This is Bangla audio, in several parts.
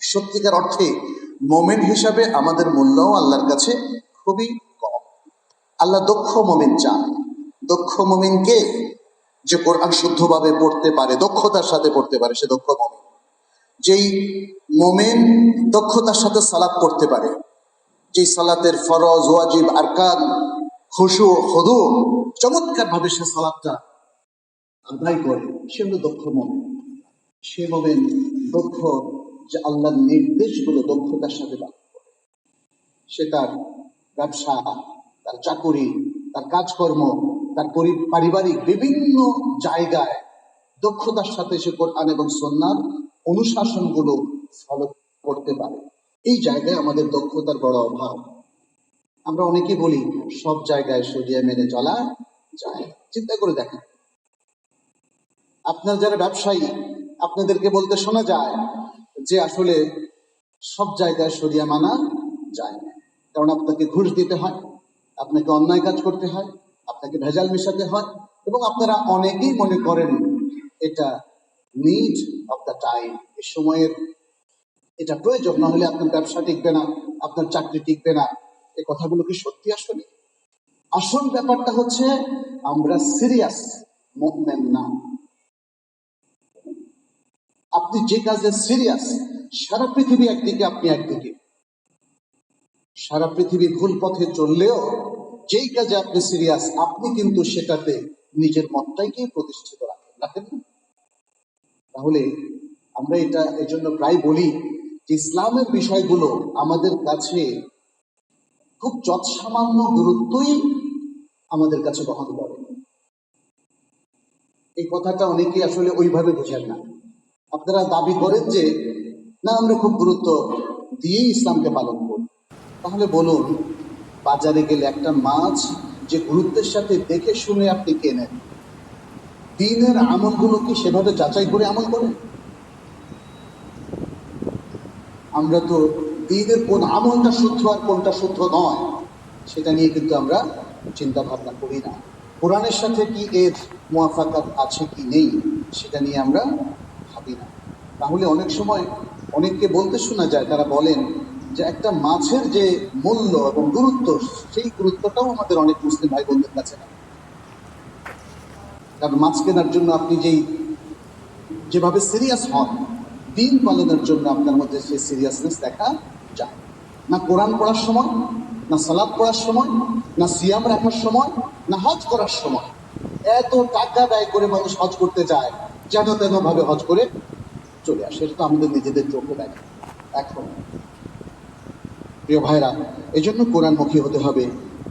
সত্যিকার অর্থে মোমেন হিসাবে আমাদের মূল্যও আল্লাহর কাছে খুবই কম। আল্লাহ দক্ষ মোমেন চান। দক্ষ মোমিনকে যে কোরআন শুদ্ধভাবে পড়তে পারে, দক্ষতার সাথে পড়তে পারে, সে দক্ষ মোমেন। যেই মোমেন দক্ষতার সাথে সালাদ পড়তে পারে, যেই সালাতের ফরজ, ওয়াজিব, আরকান, খুশু, হদু চমৎকার ভাবে সে সালাদটা আদায় করে, সে হলো দক্ষ মোমেন। সে মোমেন দক্ষ যে আল্লাহর নির্দেশগুলো দক্ষতার সাথে পালন করে। সে তার ব্যবসা, তার চাকুরি, তার কাজকর্ম, তার পারিবারিক বিভিন্ন জায়গায় দক্ষতার সাথে সে কোরআন এবং সন্ন্যার অনুশাসনগুলো ফলো করতে পারে। এই জায়গায় আমাদের দক্ষতার বড় অভাব। আমরা অনেকে বলি, সব জায়গায় সরিয়ে মেনে চলা যায়। চিন্তা করে দেখেন। আপনার যারা ব্যবসায়ী, আপনাদেরকে বলতে শোনা যায় যে আসলে সব জায়গায় সরিয়া মানা যায় না। কারণ আপনাকে ঘুষ দিতে হয়, আপনাকে অন্যায় কাজ করতে হয়, আপনাকে ভেজাল মেশাতে হয় এবং আপনারা অনেকেই মনে করেন এটা নিড অফ দ্য টাইম এ সময়ের এটা প্রয়োজন, না হলে আপনার ব্যবসা টিকবে না, আপনার চাকরি টিকবে না। এ কথাগুলো কি সত্যি আসলে? আসল ব্যাপারটা হচ্ছে আমরা সিরিয়াস মুভমেন্ট না। আপনি যে কাজে সিরিয়াস সারা পৃথিবী একদিকে, আপনি একদিকে। সারা পৃথিবী ভুল পথে চললেও, যেই কাজে আপনি সিরিয়াস আপনি কিন্তু সেটাতে নিজের মতটাইকে প্রতিষ্ঠিত রাখেন রাখেন? তাহলে আমরা এটা এই জন্য প্রায় বলি যে, ইসলামের বিষয়গুলো আমাদের কাছে খুব যৎসামান্য গুরুত্বই আমাদের কাছে বহন করে। এই কথাটা অনেকেই আসলে ওইভাবে বোঝেন না। আপনারা দাবি করেন যে, না, আমরা খুব গুরুত্ব দিয়েই ইসলামকে পালন করি তাহলে বলুন, বাজারে গেলে একটা মাছ যে গুরুত্বের সাথে দেখে শুনে আপনি কেনেন দিনের আমলগুলো কি সেভাবে যাচাই করে আমল করেন? আমরা তো দিনের কোন আমলটা শুদ্ধ আর কোনটা শুদ্ধ নয়, সেটা নিয়ে কিন্তু আমরা চিন্তা ভাবনা করি না। কোরআনের সাথে কি এর মোয়াফাকাত আছে কি নেই, সেটা নিয়ে আমরা ভাবি না। তাহলে অনেক সময় অনেককে বলতে শোনা যায়, তারা বলেন যে একটা মাছের যে মূল্য এবং গুরুত্ব, সেই গুরুত্বটাও আমাদের অনেক মুসলিম ভাই বোনদের কাছে না কারণ মাছ কেনার জন্য আপনি যেই, যেভাবে সিরিয়াস হন, দিন পালনের জন্য আপনার মধ্যে সেই সিরিয়াসনেস দেখা যায়। না কোরআন পড়ার সময়, না সালাদ পড়ার সময়, না সিয়াম রাখার সময়, না হজ করার সময়। এত টাকা ব্যয় করে মানুষ হজ করতে যায় যেন তেন ভাবে হজ করে চলে আসে। সেটা তো আমাদের নিজেদের চোখে দেখা এখন প্রিয় ভাইরা এই জন্য কোরআনমুখী হতে হবে।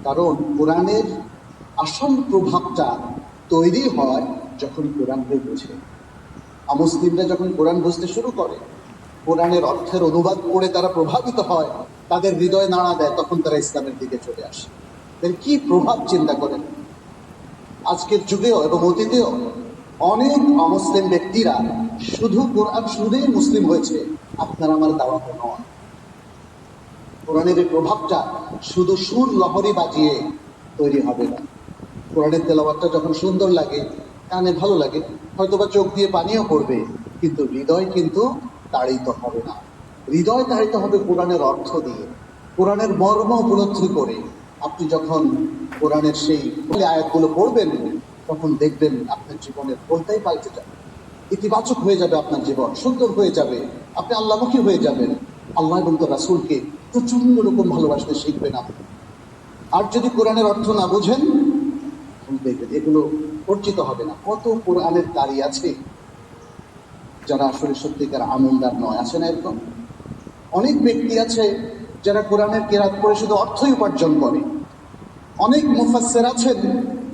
কারণ কোরআনের আসল প্রভাবটা তৈরি হয় যখন কোরআনকে বোঝে। অমুসলিমরা যখন কোরআন বুঝতে শুরু করে, কোরআনের অর্থের অনুবাদ করে তারা প্রভাবিত হয়, তাদের হৃদয় নাড়া দেয়, তখন তারা ইসলামের দিকে চলে আসে। এর কি প্রভাব চিন্তা করেন? আজকের যুগেও এবং অতীতেও অনেক অমুসলিম ব্যক্তিরা শুধু কোরআন শুনেই মুসলিম হয়েছে। আপনার আমার দাওয়াতে নয় কোরআনের এই প্রভাবটা শুধু সুর লহরি বাজিয়ে তৈরি হবে না। কোরআনের তেলাওয়াতটা যখন সুন্দর লাগে, কানে ভালো লাগে, হয়তোবা চোখ দিয়ে পানিও পড়বে, কিন্তু হৃদয় কিন্তু তাড়িত হবে না। হৃদয় তাড়িত হবে কোরআনের অর্থ দিয়ে। কোরআনের মর্ম উপলব্ধি করে আপনি যখন কোরআনের সেই আয়াতগুলো পড়বেন তখন দেখবেন আপনার জীবনের বলতেই পাল্টে যাবে। ইতিবাচক হয়ে যাবে আপনার জীবন, সুন্দর হয়ে যাবে। আপনি আল্লাহমুখী হয়ে যাবেন। আল্লাহ এবং রাসুলকে প্রচণ্ড রকম ভালোবাসতে শিখবেন আপনি। আর যদি কোরআনের অর্থ না বুঝেন দেখবেন এগুলো অর্জিত হবে না। কত কোরআনের কারি আছে যারা আসলে সত্যিকার আমলদার নয়, আছে না এরকম? অনেক ব্যক্তি আছে যারা কোরআনের কেরাত করে শুধু অর্থই উপার্জন করে। অনেক মুফাসসির আছেন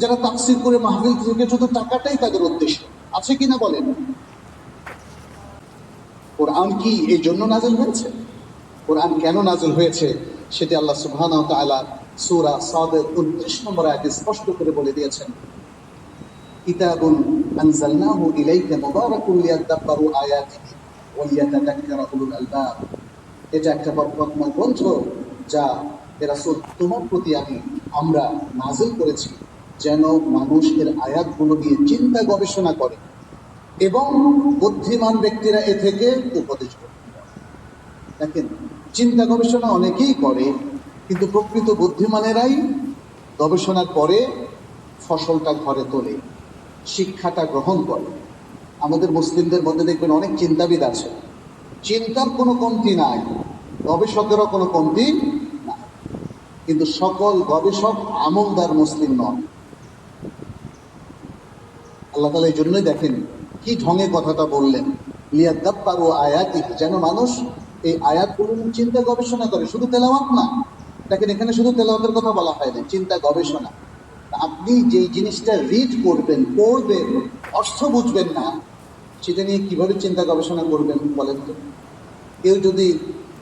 যারা তাফসীর করে মাহফিল থেকে শুধু টাকাটাই তাদের উদ্দেশ্য। আছে কিনা বলেন? কোরআন কি এই জন্য নাজল হয়েছে? কোরআন কেন নাজল হয়েছে? সেটি আল্লাহ সুবহানাহু ওয়া তাআলা সূরা সাদের 29 নম্বর আয়াতে স্পষ্ট করে বলে দিয়েছেন। কিতাবুন আনজালনাহু ইলাইকা মুবারাকুন লিয়াদাব্বারু আয়াতিহি ওয়া উলুল আলবাব। এটা একটা বরকতময় গ্রন্থ যা হে রাসূল তোমার প্রতি আমি আমরা নাজিল করেছি। যেন মানুষ এর আয়াতগুলো নিয়ে চিন্তা গবেষণা করে এবং বুদ্ধিমান ব্যক্তিরা এ থেকে উপদেশ করে। দেখেন, চিন্তা গবেষণা অনেকেই করে, কিন্তু প্রকৃত বুদ্ধিমানেরাই গবেষণার পরে ফসলটা ঘরে তোলে, শিক্ষাটা গ্রহণ করে। আমাদের মুসলিমদের মধ্যে দেখবেন অনেক চিন্তাবিদ আছে। চিন্তার কোনো কমতি নাই, গবেষকেরও কোনো কমতি কিন্তু সকল গবেষক আমলদার মুসলিম নন। আল্লাহ তালা এই জন্যই দেখেন, কি ঢঙে কথাটা বললেন। লিয়াদ্দাপ্পার ও আয়াতি যেন মানুষ এই আয়াতগুলো চিন্তা গবেষণা করে, শুধু তেলাওয়াত না। দেখেন, এখানে শুধু তেলাওয়াতের কথা বলা হয়নি চিন্তা গবেষণা। আপনি যেই জিনিসটা রিড করবেন, পড়বেন, অর্থ বুঝবেন না, সেটা নিয়ে কীভাবে চিন্তা গবেষণা করবেন বলেন তো? কেউ যদি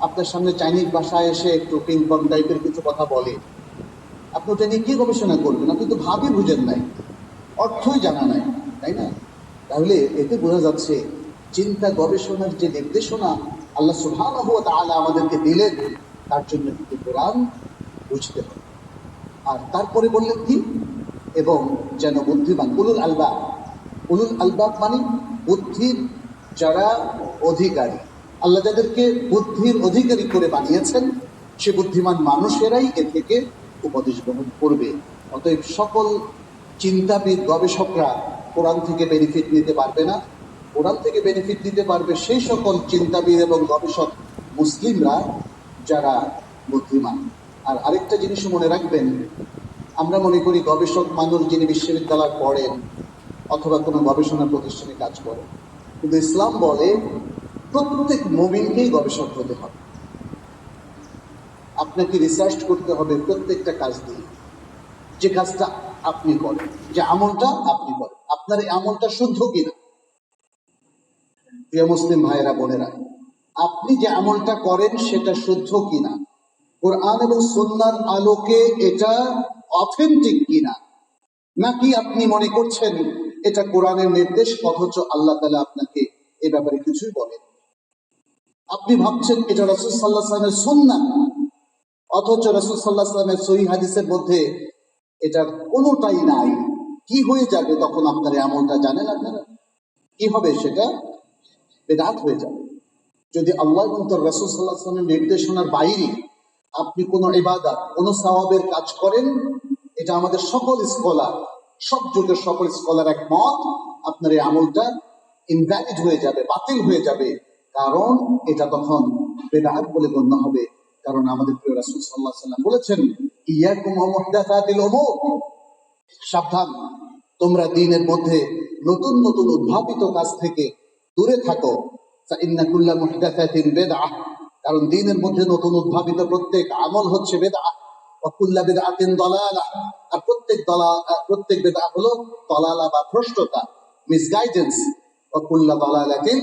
আপনার সামনে চাইনিজ ভাষায় এসে একটু পিং পং টাইপের কিছু কথা বলে, আপনি ওটা নিয়ে কি গবেষণা করবেন? আপনি তো ভাবই বুঝেন নাই, অর্থই জানা নাই। তাই না? তাহলে এতে বোঝা যাচ্ছে চিন্তা গবেষণার যে নির্দেশনা আল্লাহ সুবহানাহু ওয়া আমাদেরকে দিলেন, তার জন্য কিন্তু কোরআন বুঝতে হবে। আর তারপরে বললেন কি? এবং যেন বুদ্ধিমান উলুল আলবাব। উলুল আলবাব মানে বুদ্ধির যারা অধিকারী। আল্লাহ যাদেরকে বুদ্ধির অধিকারী করে বানিয়েছেন, সে বুদ্ধিমান মানুষেরাই এ থেকে উপদেশ গ্রহণ করবে। অতএব সকল চিন্তাবিদ গবেষকরা কোরআন থেকে বেনিফিট নিতে পারবে না। কোরআন থেকে বেনিফিট নিতে পারবে সেই সকল চিন্তাবিদ এবং গবেষক মুসলিমরা যারা বুদ্ধিমান। আর আরেকটা জিনিস মনে রাখবেন, আমরা মনে করি গবেষক মানুষ যিনি বিশ্ববিদ্যালয় পড়েন অথবা কোনো গবেষণা প্রতিষ্ঠানে কাজ করেন, কিন্তু ইসলাম বলে প্রত্যেক মুমিনকেই গবেষক হতে হবে। আপনাকে রিসার্চ করতে হবে প্রত্যেকটা কাজ দিয়ে। যে কাজটা আপনি করেন, যে আমলটা আপনি করেন। আপনার এই আমলটা শুদ্ধ কিনা? প্রিয় মুসলিম ভাইয়েরা, বোনেরা, আপনি যে আমলটা করেন সেটা শুদ্ধ কিনা? কোরআন এবং সন্ন্যার আলোকে এটা অথেন্টিক কিনা? নাকি আপনি মনে করছেন এটা কোরআনের নির্দেশ, অথচ আল্লাহ তালা আপনাকে এ ব্যাপারে কিছুই বলেন আপনি ভাবছেন এটা রসুল সাল্লাহ সাল্লামের সন্না অথচ রসুল সাল্লাহ সাল্লামের সহি হাদিসের মধ্যে এটার কোনোটাই নাই। কি হয়ে যাবে তখন আপনার আমলটা জানেন আপনারা? কি হবে সেটা? বেদাত হয়ে যাবে। যদি আল্লাহ এবং তার রসুল সাল্লাহ সাল্লামের নির্দেশনার বাইরে আপনি কোনো ইবাদত, কোনো সওয়াবের কাজ করেন, এটা আমাদের সকল স্কলার সব যুগের সকল স্কলার একমত, আপনার এই আমলটা ইনভ্যালিড হয়ে যাবে, বাতিল হয়ে যাবে। কারণ এটা তখন বেদাত বলে গণ্য হবে। কারণ আমাদের প্রিয় রাসূল আলাইহি সাল্লাম বলেছেন, ইয়াকুম ওয়া মুহদাসাতিল উমুর। সাবধান। তোমরা দিনের মধ্যে নতুন নতুন উদ্ভাবিত কাজ থেকে দূরে থাকো। কারণ দিনের মধ্যে নতুন উদ্ভাবিত প্রত্যেক আমল হচ্ছে কুল্লা বিদআতিন দালালাহ আর প্রত্যেক দলা প্রত্যেক বেদআ হলো দলালা বা ভ্রষ্টতা মিসগাইডেন্স ওয়া কুল্লা দালালাতিন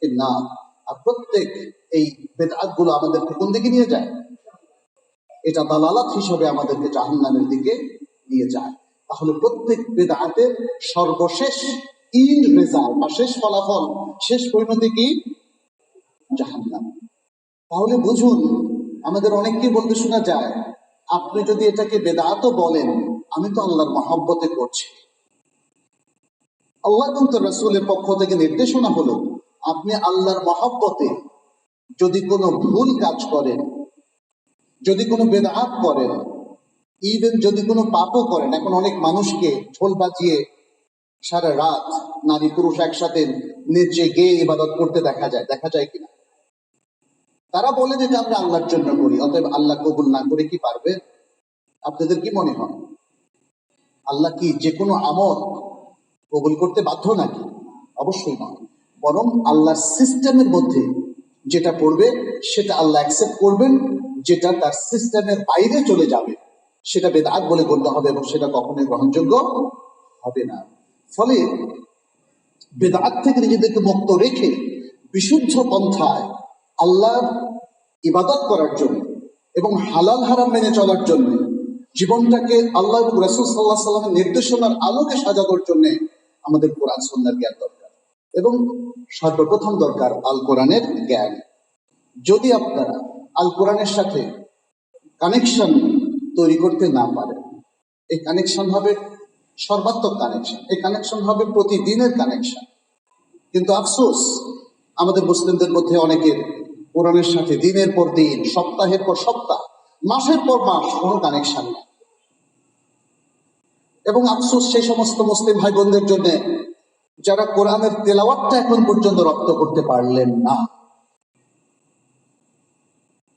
ফিন্নার। আর প্রত্যেক এই বেদআতগুলো আমাদেরকে কোন দিকে নিয়ে যায়? এটা দালালাত হিসাবে আমাদেরকে জাহান্নামের দিকে নিয়ে যায়। তাহলে প্রত্যেক বেদাতের সর্বশেষ ইন রেজাল্ট বা শেষ ফলাফল, শেষ পরিণতি কি? জাহান্নাম। তাহলে বুঝুন, আমাদের অনেককে বলতে শোনা যায়, আপনি যদি এটাকে বেদাতও বলেন, আমি তো আল্লাহর মহাব্বতে করছি। আল্লাহ তো রসুলের পক্ষ থেকে নির্দেশনা হলো, আপনি আল্লাহর মহাব্বতে যদি কোনো ভুল কাজ করেন, যদি কোনো বেদাত করেন ইভেন যদি কোনো পাপও করেন এখন অনেক মানুষকে ঢোল বাজিয়ে সারা রাত নারী পুরুষ একসাথে নেচে, গেয়ে ইবাদত করতে দেখা যায় দেখা যায় কিনা? তারা বলে যে আমরা আল্লাহর জন্য করি, অতএব আল্লাহ কবুল না করে কি পারবে? আপনাদের কি মনে হয়? আল্লাহ কি যে কোনো আমল কবুল করতে বাধ্য নাকি? অবশ্যই নয়। বরং আল্লাহর সিস্টেমের মধ্যে যেটা পড়বে, সেটা আল্লাহ অ্যাকসেপ্ট করবেন, যেটা তার সিস্টেমের বাইরে চলে যাবে। সেটা বেদাত বলে গণ্য হবে এবং সেটা কখনোই গ্রহণযোগ্য হবে না। ফলে বেদাত থেকে নিজেদেরকে মুক্ত রেখে বিশুদ্ধ পন্থায় আল্লাহর ইবাদত করার জন্য এবং হালাল হারাম মেনে চলার জন্য, জীবনটাকে আল্লাহ এবং রসুল সাল্লাহ সাল্লামের নির্দেশনার আলোকে সাজানোর জন্য আমাদের কোরআন সন্ন্যার জ্ঞান দরকার এবং সর্বপ্রথম দরকার আল কোরআনের জ্ঞান। যদি আপনারা আল কোরআনের সাথে কানেকশন তৈরি করতে না পারেন এই কানেকশন হবে সর্বাত্মক কানেকশন এই কানেকশন হবে প্রতিদিনের কানেকশন কিন্তু আফসোস, আমাদের মুসলিমদের মধ্যে অনেকের কোরআনের সাথে দিনের পর দিন, সপ্তাহের পর সপ্তাহ, মাসের পর মাস কোনো কানেকশন নেই। এবং আফসোস সেই সমস্ত মুসলিম ভাই বোনদের জন্য, যারা কোরআনের তেলাওয়াতটা এখন পর্যন্ত রপ্ত করতে পারলেন না।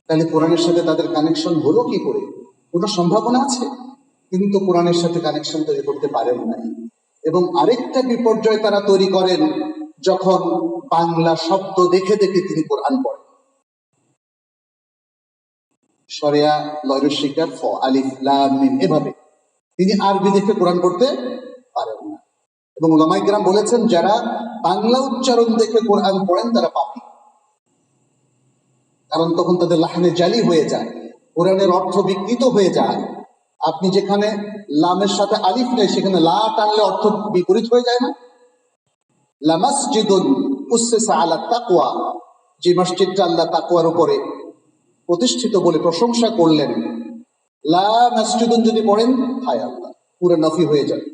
তাহলে কোরআনের সাথে তাদের কানেকশন হলো কি করে? কোনো সম্ভাবনা আছে, কিন্তু কোরআনের সাথে কানেকশন তৈরি করতে পারেন নাই। এবং আরেকটা বিপর্যয় তারা তৈরি করেন যখন বাংলা শব্দ দেখে দেখে তিনি কোরআন পড়েন। সরেয়া লয়ের শিকার ফ, আলিফ, লাম এভাবে। তিনি আরবি দেখে কোরআন পড়তে পারেন না। এবং ওলামাইকরাম বলেছেন, যারা বাংলা উচ্চারণ দেখে কোরআন পড়েন, তারা পাপি। কারণ তখন তাদের লাহানে জালি হয়ে যায়। কোরআনের অর্থ বিকৃত হয়ে যায়। আপনি যেখানে লামের সাথে আলিফ নেই, সেখানে লা টানলে অর্থ বিপরীত হয়ে যায় না? যে মসজিদটা আল্লাহ উপরে প্রতিষ্ঠিত বলে প্রশংসা করলেন, লা মাসজিদুন যদি পড়েন, হায় আল্লাহ, পুরো নফি হয়ে যাবে।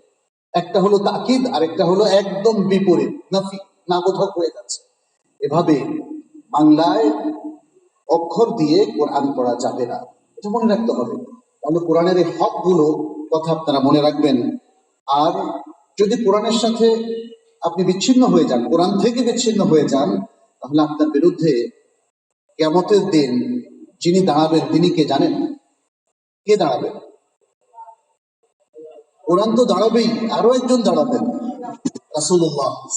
একটা হলো তাকিদ আর একটা হলো একদম বিপরীত, নফি নাবোধক হয়ে যাচ্ছে। এভাবে বাংলায় অক্ষর দিয়ে কোরআন পড়া যাবে না। এটা মনে রাখতে হবে। তাহলে কোরআনের এই হকগুলো কথা আপনারা মনে রাখবেন। আর যদি কোরআনের সাথে আপনি বিচ্ছিন্ন হয়ে যান, কোরআন থেকে বিচ্ছিন্ন হয়ে যান, তাহলে আপনার বিরুদ্ধে কেমতের দিন যিনি দাঁড়াবেন, তিনি কে জানেন? কে দাঁড়াবেন কোরআন তো দাঁড়াবেই, আরও একজন দাঁড়াবেন। সাল্লাল্লাহু